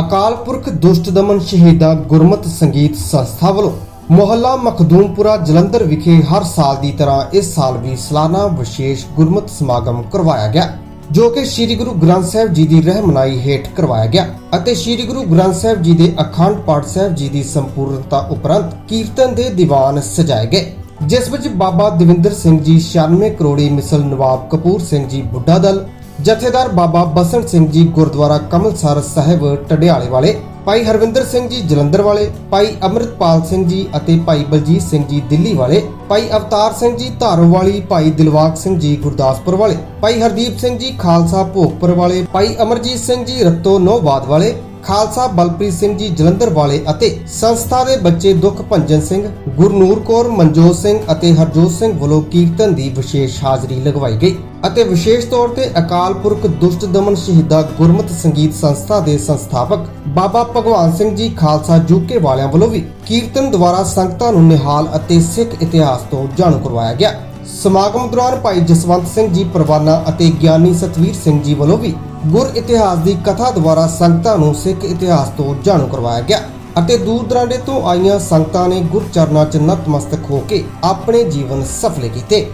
ਅਕਾਲ ਪੁਰਖ ਦੁਸ਼ਟ ਦਮਨ ਸ਼ਹੀਦਾਂ ਗੁਰਮਤ ਸੰਗੀਤ ਸੰਸਥਾ ਵੱਲੋਂ ਮੁਹੱਲਾ ਮਖਦੂਮਪੁਰਾ ਜਲੰਧਰ ਵਿਖੇ ਹਰ ਸਾਲ ਦੀ ਤਰ੍ਹਾਂ ਇਸ ਸਾਲ ਵੀ ਸਾਲਾਨਾ ਵਿਸ਼ੇਸ਼ ਗੁਰਮਤ ਸਮਾਗਮ ਕਰਵਾਇਆ ਗਿਆ, ਜੋ ਕਿ ਸ੍ਰੀ ਗੁਰੂ ਗ੍ਰੰਥ ਸਾਹਿਬ ਜੀ ਦੀ ਰਹਿਮਨਾਈ ਹੇਠ ਕਰਵਾਇਆ ਗਿਆ ਅਤੇ ਸ੍ਰੀ ਗੁਰੂ ਗ੍ਰੰਥ ਸਾਹਿਬ ਜੀ ਦੇ ਅਖੰਡ ਪਾਠ ਸਾਹਿਬ ਜੀ ਦੀ ਸੰਪੂਰਨਤਾ ਉਪਰੰਤ ਕੀਰਤਨ ਦੇ ਦੀਵਾਨ ਸਜਾਏ ਗਏ, ਜਿਸ ਵਿੱਚ ਬਾਬਾ ਦਵਿੰਦਰ ਸਿੰਘ ਜੀ 96 ਕਰੋੜੀ ਮਿਸਲ ਨਵਾਬ ਕਪੂਰ ਸਿੰਘ ਜੀ ਬੁੱਢਾ ਦਲ ਜਥੇਦਾਰ ਬਾਬਾ ਬਸੰਤ ਸਿੰਘ ਜੀ ਗੁਰਦੁਆਰਾ ਕਮਲਸਰ ਸਾਹਿਬ ਟਡਿਆਲੇ ਵਾਲੇ, ਭਾਈ ਹਰਵਿੰਦਰ ਸਿੰਘ ਜੀ ਜਲੰਧਰ ਵਾਲੇ, ਭਾਈ ਅਮਰਿਤਪਾਲ ਸਿੰਘ ਜੀ ਅਤੇ ਭਾਈ ਬਲਜੀਤ ਸਿੰਘ ਜੀ ਦਿੱਲੀ ਵਾਲੇ, ਭਾਈ ਅਵਤਾਰ ਸਿੰਘ ਜੀ ਧਾਰੋ ਵਾਲੀ ਭਾਈ ਦਿਲਵਾਗ ਸਿੰਘ ਜੀ ਗੁਰਦਾਸਪੁਰ ਵਾਲੇ, ਭਾਈ ਹਰਦੀਪ ਸਿੰਘ ਜੀ ਖਾਲਸਾ ਭੋਗਪੁਰ ਵਾਲੇ, ਭਾਈ ਅਮਰਜੀਤ ਸਿੰਘ ਜੀ ਰਤੋ ਨੋਬਾਦ ਵਾਲੇ ਖਾਲਸਾ ਬਲਪ੍ਰੀਤ ਸਿੰਘ ਜੀ ਜਲੰਧਰ ਵਾਲੇ ਅਤੇ ਸੰਸਥਾ ਦੇ ਬੱਚੇ ਦੁੱਖ ਭੰਜਨ ਸਿੰਘ, ਗੁਰਨੂਰ ਕੌਰ, ਮਨਜੋਤ ਸਿੰਘ ਅਤੇ ਹਰਜੋਤ ਸਿੰਘ ਵੱਲੋਂ ਕੀਰਤਨ ਦੀ ਵਿਸ਼ੇਸ਼ ਹਾਜ਼ਰੀ ਲਗਵਾਈ ਗਈ ਅਤੇ ਵਿਸ਼ੇਸ਼ ਤੌਰ ਤੇ ਅਕਾਲ ਪੁਰਖ ਦੁਸ਼ਟ ਦਮਨ ਸ਼ਹੀਦਾ ਗੁਰਮਤ ਸੰਗੀਤ ਸੰਸਥਾ ਦੇ ਸੰਸਥਾਪਕ ਬਾਬਾ ਭਗਵਾਨ ਸਿੰਘ ਜੀ ਖਾਲਸਾ ਜੂਕੇ ਵਾਲਿਆਂ ਵੱਲੋਂ ਵੀ ਕੀਰਤਨ ਦੁਆਰਾ ਸੰਗਤਾਂ ਨੂੰ ਨਿਹਾਲ ਅਤੇ ਸਿੱਖ ਇਤਿਹਾਸ ਤੋਂ ਜਾਣੂ ਕਰਵਾਇਆ ਗਿਆ। ਸਮਾਗਮ ਦੌਰਾਨ ਭਾਈ ਜਸਵੰਤ ਸਿੰਘ ਜੀ ਪਰਵਾਨਾ ਅਤੇ ਗਿਆਨੀ ਸਤਵੀਰ ਸਿੰਘ ਜੀ ਵੱਲੋਂ ਵੀ ਗੁਰ ਇਤਿਹਾਸ ਦੀ ਕਥਾ ਦੁਆਰਾ ਸੰਗਤਾਂ ਨੂੰ ਸਿੱਖ ਇਤਿਹਾਸ ਤੋਂ ਜਾਣੂ ਕਰਵਾਇਆ ਗਿਆ ਅਤੇ ਦੂਰ ਦਰਾਂਡੇ ਤੋਂ ਆਈਆਂ ਸੰਗਤਾਂ ਨੇ ਗੁਰ ਚਰਨਾਂ 'ਚ ਨਤਮਸਤਕ ਹੋ ਕੇ ਆਪਣੇ ਜੀਵਨ ਸਫਲੇ ਕੀਤੇ।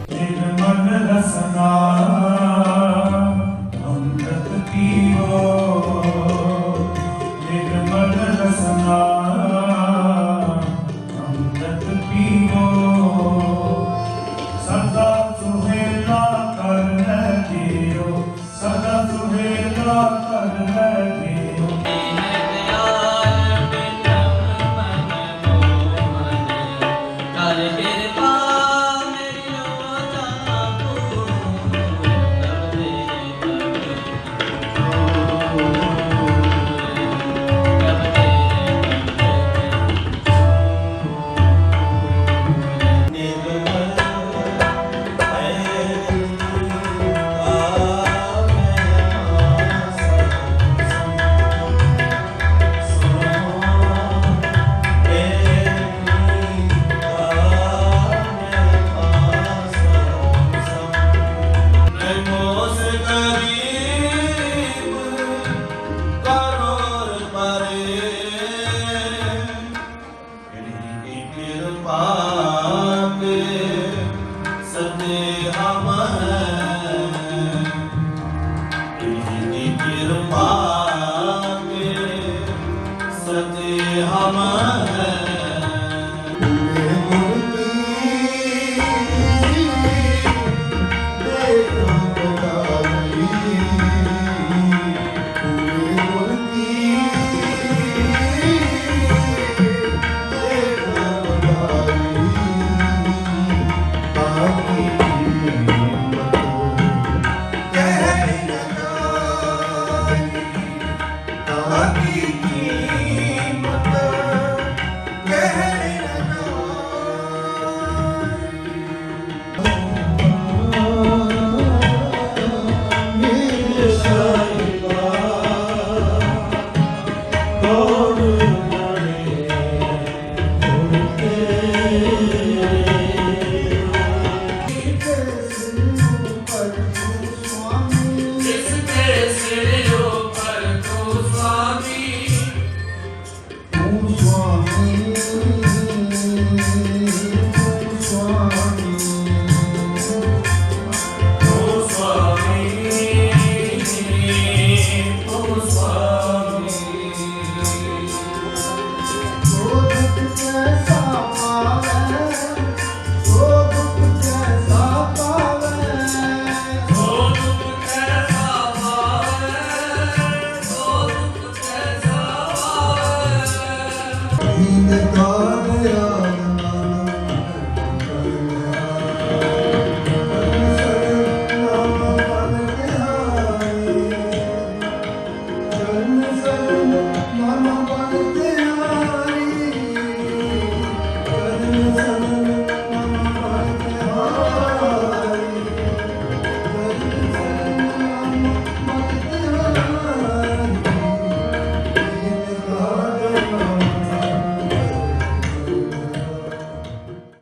ਕਿਰਪਾ ਕੇ ਸਤੇ ਹਮ ਹੈ ਕਿਰਪਾ ਕੇ ਸਤੇ ਹਮ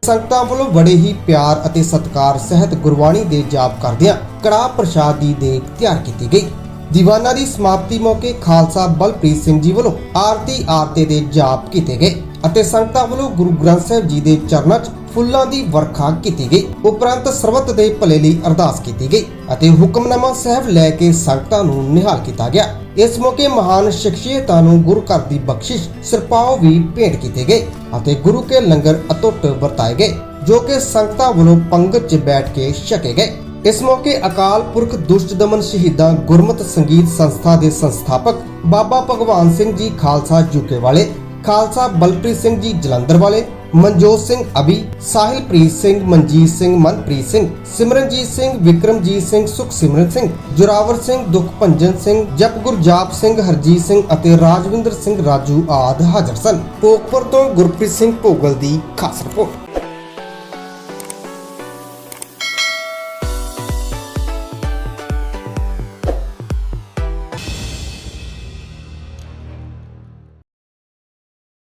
ਸੰਗਤਾਂ ਵੱਲੋਂ ਬੜੇ ਹੀ ਪਿਆਰ ਅਤੇ ਸਤਿਕਾਰ ਸਹਿਤ ਗੁਰਬਾਣੀ ਦੇ ਜਾਪ ਕਰਦਿਆਂ ਕੜਾ ਪ੍ਰਸ਼ਾਦ ਦੀ ਦੇਗ ਤਿਆਰ ਕੀਤੀ ਗਈ। ਦੀਵਾਨਾ ਦੀ ਸਮਾਪਤੀ ਮੌਕੇ ਖਾਲਸਾ ਬਲਪ੍ਰੀਤ ਸਿੰਘ ਜੀ ਵੱਲੋਂ ਆਰਤੀ ਆਰਤੇ ਦੇ ਜਾਪ ਕੀਤੇ ਗਏ ਅਤੇ ਸੰਗਤਾਂ ਵੱਲੋਂ ਗੁਰੂ ਗ੍ਰੰਥ ਸਾਹਿਬ ਜੀ ਦੇ ਚਰਨਾਂ 'ਚ ਫੁੱਲਾਂ ਦੀ ਵਰਖਾ ਕੀਤੀ ਗਈ। ਉਪਰੰਤ ਸਰਬੱਤ ਦੇ ਭਲੇ ਲਈ ਅਰਦਾਸ ਕੀਤੀ ਗਈ ਅਤੇ ਹੁਕਮਨਾਮਾ ਸਾਹਿਬ ਲੈ ਕੇ ਸੰਗਤਾਂ ਨੂੰ ਨਿਹਾਲ ਕੀਤਾ ਗਿਆ। ਇਸ ਮੌਕੇ ਮਹਾਨ ਸ਼ਖਸੀਅਤਾਂ ਨੂੰ ਗੁਰੂ ਘਰ ਦੀ ਬਖਸ਼ਿਸ਼ ਸਿਰਪਾਓ ਵੀ ਭੇਂਟ ਕੀਤੇ ਗਏ ਅਤੇ ਗੁਰੂ ਕੇ ਲੰਗਰ ਅਤੁੱਟ ਵਰਤਾਏ ਗਏ, ਜੋ ਕਿ ਸੰਗਤਾਂ ਵੱਲੋਂ ਪੰਗਤ 'ਚ ਬੈਠ ਕੇ ਛਕੇ ਗਏ। ਇਸ ਮੌਕੇ ਅਕਾਲ ਪੁਰਖ ਦੁਸ਼ਟ ਦਮਨ ਸ਼ਹੀਦਾਂ ਗੁਰਮਤ ਸੰਗੀਤ ਸੰਸਥਾ ਦੇ ਸੰਸਥਾਪਕ ਬਾਬਾ ਭਗਵਾਨ ਸਿੰਘ ਜੀ ਖਾਲਸਾ ਜੁਕੇ ਵਾਲੇ, ਖਾਲਸਾ ਬਲਪ੍ਰੀਤ ਸਿੰਘ ਜੀ ਜਲੰਧਰ ਵਾਲੇ ਮਨਜੋਤ ਸਿੰਘ ਅਬੀ ਸਾਹਿਲਪ੍ਰੀਤ ਸਿੰਘ, ਮਨਜੀਤ ਸਿੰਘ, ਮਨਪ੍ਰੀਤ ਸਿੰਘ, ਸਿਮਰਨਜੀਤ ਸਿੰਘ, ਵਿਕਰਮਜੀਤ ਸਿੰਘ, ਸੁਖਸਿਮਰਨ ਸਿੰਘ, ਜੁਰਾਵਰ ਸਿੰਘ, ਦੁਖਭੰਜਨ ਸਿੰਘ ਜਪਗੁਰ ਜਾਪ ਸਿੰਘ, ਹਰਜੀਤ ਸਿੰਘ ਅਤੇ ਰਾਜਵਿੰਦਰ ਸਿੰਘ ਰਾਜੂ ਆਦ ਹਾਜ਼ਰ ਸਨ। ਕੋਕਪੁਰ ਤੋਂ ਗੁਰਪ੍ਰੀਤ ਸਿੰਘ ਭੋਗਲ ਦੀ ਖਾਸ ਰਿਪੋਰਟ।